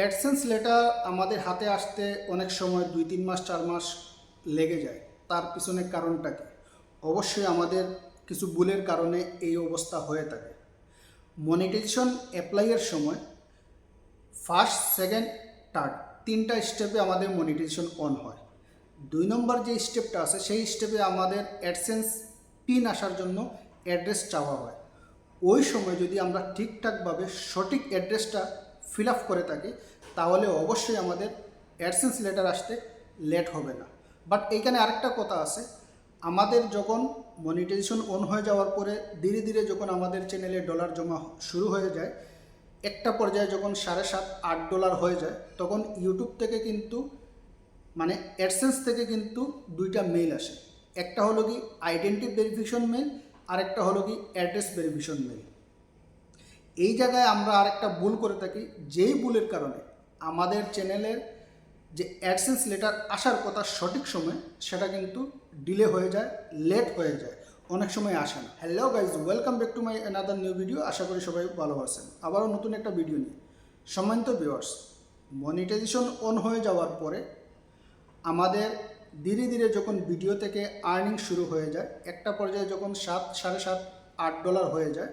AdSense letter আমাদের হাতে আসতে অনেক সময় দুই, তিন মাস, চার মাস লেগে যায়। তার পিছনে কারণটা কি? অবশ্যই আমাদের কিছু ভুলের কারণে এই অবস্থা হয়ে থাকে। মনিটাইজেশন অ্যাপ্লাইয়ের সময় ফার্স্ট সেকেন্ড থার্ড তিনটা স্টেপে আমাদের মনিটাইজেশন অন হয়। দুই নম্বর যে স্টেপটা আছে, সেই স্টেপে আমাদের অ্যাডসেন্স পিন আসার জন্য অ্যাড্রেস চাওয়া হয়। ওই সময় যদি আমরা ঠিকঠাকভাবে সঠিক অ্যাড্রেসটা ফিল আপ করে থাকি, তাহলে অবশ্যই আমাদের অ্যাডসেন্স লেটার আসতে লেট হবে না। বাট এইখানে আরেকটা কথা আছে, আমাদের যখন মনিটাইজেশন অন হয়ে যাওয়ার পরে ধীরে ধীরে যখন আমাদের চ্যানেলে ডলার জমা শুরু হয়ে যায়, একটা পর্যায়ে যখন সাড়ে সাত, আট ডলার হয়ে যায়, তখন ইউটিউব থেকে কিন্তু মানে অ্যাডসেন্স থেকে কিন্তু দুইটা মেইল আসে। একটা হলো কি আইডেন্টি ভেরিফিকেশন মেইল আরেকটা হলো কি অ্যাড্রেস ভেরিফিকেশন মেইল এই জায়গায় আমরা আরেকটা ভুল করে থাকি, যেই ভুলের কারণে আমাদের চ্যানেলের যে অ্যাডসেন্স লেটার আসার কথা সঠিক সময়, সেটা কিন্তু ডিলে হয়ে যায়, লেট হয়ে যায়, অনেক সময় আসে না। Hello guys welcome back to my another new video আশা করি সবাই ভালো আছেন। আবারও নতুন একটা ভিডিও নিয়ে। সম্মানিত ভিউয়ার্স মনিটাইজেশন অন হয়ে যাওয়ার পরে আমাদের ধীরে ধীরে যখন ভিডিও থেকে আর্নিং শুরু হয়ে যায়, একটা পর্যায়ে যখন সাত, সাড়ে সাত, আট ডলার হয়ে যায়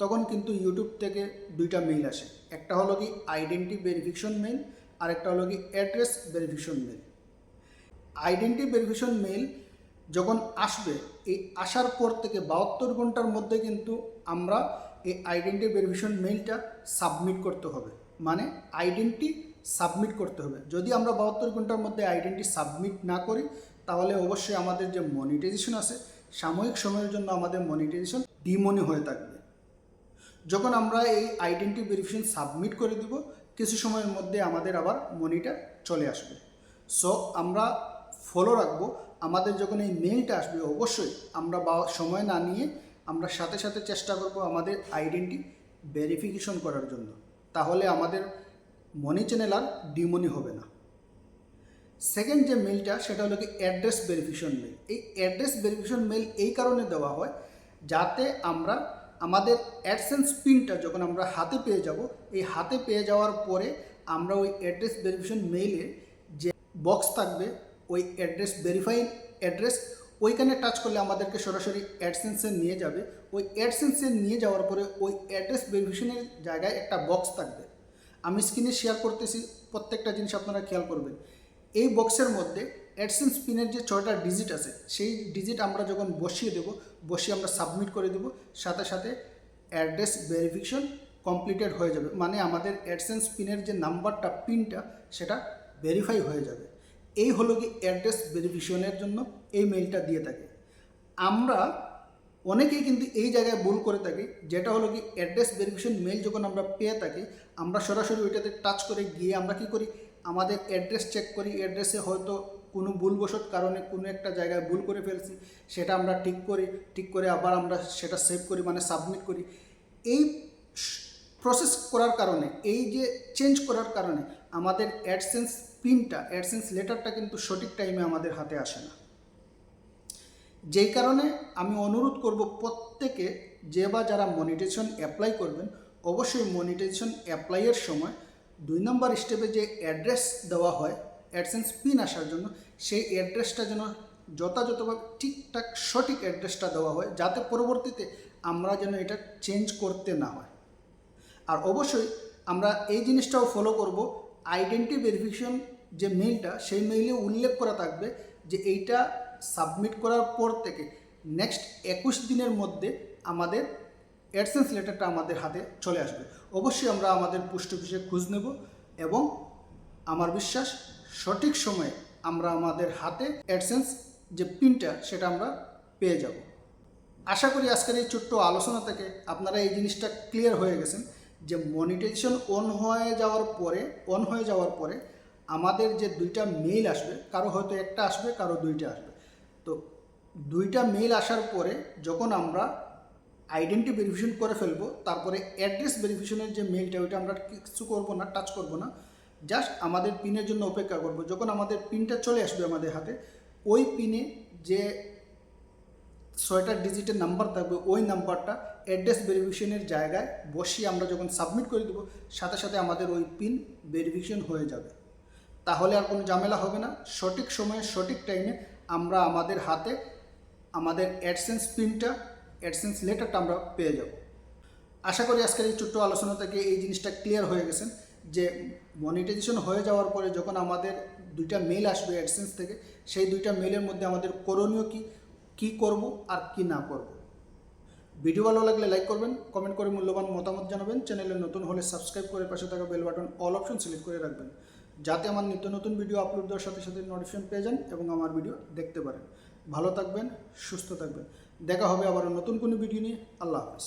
তখন কিন্তু ইউটিউব থেকে দুইটা মেইল আসে। একটা হলো কি আইডেন্টি ভেরিফিকেশন মেইল আর একটা হলো কি address verification mail identity verification mail যখন আসবে, এই আসার পর থেকে বাহাত্তর ঘণ্টার মধ্যে কিন্তু আমরা এই আইডেন্টি ভেরিফিকেশন মেইলটা সাবমিট করতে হবে। মানে আইডেন্টি সাবমিট করতে হবে। যদি আমরা বাহাত্তর ঘণ্টার মধ্যে আইডেন্টি সাবমিট না করি, তাহলে অবশ্যই আমাদের যে মনিটাইজেশন আছে, সাময়িক সময়ের জন্য আমাদের মনিটাইজেশন ডিমনি হয়ে থাকবে। যখন আমরা এই আইডেন্টি ভেরিফিকেশন সাবমিট করে দিব, কিছু সময়ের মধ্যে আমাদের আবার মনিটা চলে আসবে। সো আমরা ফলো রাখব। আমাদের যখন এই মেইলটা আসবে, অবশ্যই আমরা বা, সময় না নিয়ে আমরা সাথে সাথে চেষ্টা করব আমাদের আইডেন্টি ভেরিফিকেশন করার জন্য। তাহলে আমাদের মনি চ্যানেল আর ডিমনি হবে না। সেকেন্ড যে মেইলটা সেটা হলো কি অ্যাড্রেস ভেরিফিকেশন মেল এই অ্যাড্রেস ভেরিফিকেশন মেল এই কারণে দেওয়া হয়, যাতে আমরা আমাদের অ্যাডসেন্স পিনটা যখন আমরা হাতে পেয়ে যাব, এই হাতে পেয়ে যাওয়ার পরে আমরা ওই অ্যাড্রেস ভেরিফিকেশন মেইলে যে বক্স থাকবে, ওই অ্যাড্রেস ভেরিফাই অ্যাড্রেস ওইখানে টাচ করলে আমাদেরকে সরাসরি অ্যাডসেন্সে নিয়ে যাবে। ওই অ্যাডসেন্সে নিয়ে যাওয়ার পরে ওই অ্যাড্রেস ভেরিফিকেশনের জায়গায় একটা বক্স থাকবে। আমি স্ক্রিনে শেয়ার করতেছি, প্রত্যেকটা জিনিস আপনারা খেয়াল করবেন। এই বক্সের মধ্যে অ্যাডসেন্স পিনের যে ছয়টা ডিজিট আছে, সেই ডিজিট আমরা যখন বসিয়ে দেব, বসিয়ে আমরা সাবমিট করে দেব, সাথে সাথে অ্যাড্রেস ভেরিফিকেশন কমপ্লিটেড হয়ে যাবে। মানে আমাদের অ্যাডসেন্স পিনের যে নাম্বারটা পিনটা সেটা ভেরিফাই হয়ে যাবে। এই হলো কি অ্যাড্রেস ভেরিফিকেশনের জন্য এই মেইলটা দিয়ে থাকে। আমরা অনেকেই কিন্তু এই জায়গায় ভুল করে থাকি, যেটা হলো কি অ্যাড্রেস ভেরিফিকেশন মেইল যখন আমরা পেয়ে থাকি, আমরা সরাসরি ওইটাতে টাচ করে গিয়ে আমরা কি করি? আমাদের অ্যাড্রেস চেক করি অ্যাড্রেসে হয়তো কোনো ভুলবশত কারণে কোনো একটা জায়গায় ভুল করে ফেলছি, সেটা আমরা ঠিক করি, ঠিক করে আবার আমরা সেটা সেভ করি মানে সাবমিট করি। এই প্রসেস করার কারণে, এই যে চেঞ্জ করার কারণে আমাদের অ্যাডসেন্স পিনটা অ্যাডসেন্স লেটারটা কিন্তু সঠিক টাইমে আমাদের হাতে আসে না। যেই কারণে আমি অনুরোধ করব প্রত্যেকে যে বা যারা মনিটেশন অ্যাপ্লাই করবেন, অবশ্যই মনিটেশন অ্যাপ্লাইয়ের সময় দুই নম্বর স্টেপে যে অ্যাড্রেস দেওয়া হয় অ্যাডসেন্স পিন আসার জন্য সেই অ্যাড্রেসটা যেন যথাযথভাবে ঠিকঠাক সঠিক অ্যাড্রেসটা দেওয়া হয়, যাতে পরবর্তীতে আমরা যেন এটা চেঞ্জ করতে না হয়। আর অবশ্যই আমরা এই জিনিসটাও ফলো করব। আইডেন্টি ভেরিফিকেশন যে মেইলটা সেই মেইলে উল্লেখ করা থাকবে যে এইটা সাবমিট করার পর থেকে নেক্সট একুশ দিনের মধ্যে আমাদের অ্যাডসেন্স লেটারটা আমাদের হাতে চলে আসবে। অবশ্যই আমরা আমাদের পোস্ট অফিসে খোঁজ নেব এবং আমার বিশ্বাস সঠিক সময়ে আমরা আমাদের হাতে অ্যাডসেন্স যে পিনটা, সেটা আমরা পেয়ে যাব। আশা করি আজকের এই ছোট্ট আলোচনা থেকে আপনারা এই জিনিসটা ক্লিয়ার হয়ে গেছেন যে মনিটাইজেশন অন হয়ে যাওয়ার পরে অন হয়ে যাওয়ার পরে আমাদের যে দুইটা মেইল আসবে, কারও হয়তো একটা আসবে, কারও দুইটা আসবে। তো দুইটা মেইল আসার পরে যখন আমরা আইডেন্টি ভেরিফিকেশন করে ফেলব, তারপরে অ্যাড্রেস ভেরিফিকেশনের যে মেইলটা ওইটা আমরা কিছু করব না টাচ করব না জাস্ট আমাদের পিনের জন্য অপেক্ষা করব। যখন আমাদের পিনটা চলে আসবে আমাদের হাতে, ওই পিনে যে ছয়টা ডিজিটের নাম্বার থাকবে, ওই নাম্বারটা অ্যাড্রেস ভেরিফিকেশনের জায়গায় বসিয়ে আমরা যখন সাবমিট করে দেবো, সাথে সাথে আমাদের ওই পিন ভেরিফিকেশন হয়ে যাবে। তাহলে আর কোনো ঝামেলা হবে না। সঠিক সময়ে, সঠিক টাইমে আমরা আমাদের হাতে আমাদের অ্যাডসেন্স পিনটা অ্যাডসেন্স লেটারটা আমরা পেয়ে যাব। আশা করি আজকের এই ছোট্ট আলোচনা থেকে এই জিনিসটা ক্লিয়ার হয়ে গেছেন যে মনিটাইজেশন হয়ে যাওয়ার পরে যখন আমাদের দুইটা মেল আসবে অ্যাডসেন্স থেকে, সেই দুইটা মেলের মধ্যে আমাদের করণীয় কি? কি করব আর কি না করব? ভিডিও ভালো লাগলে লাইক করবেন কমেন্ট করে মূল্যবান মতামত জানাবেন চ্যানেলে নতুন হলে সাবস্ক্রাইব করে পাশে থাকা bell button all option select করে রাখবেন, যাতে আমার নিত্য নতুন ভিডিও আপলোড দেওয়ার সাথে সাথে নোটিফিকেশন পেয়ে যান এবং আমার ভিডিও দেখতে পারেন। ভালো থাকবেন, সুস্থ থাকবেন। দেখা হবে আবার নতুন কোনো ভিডিও নিয়ে। আল্লাহ হাফেজ।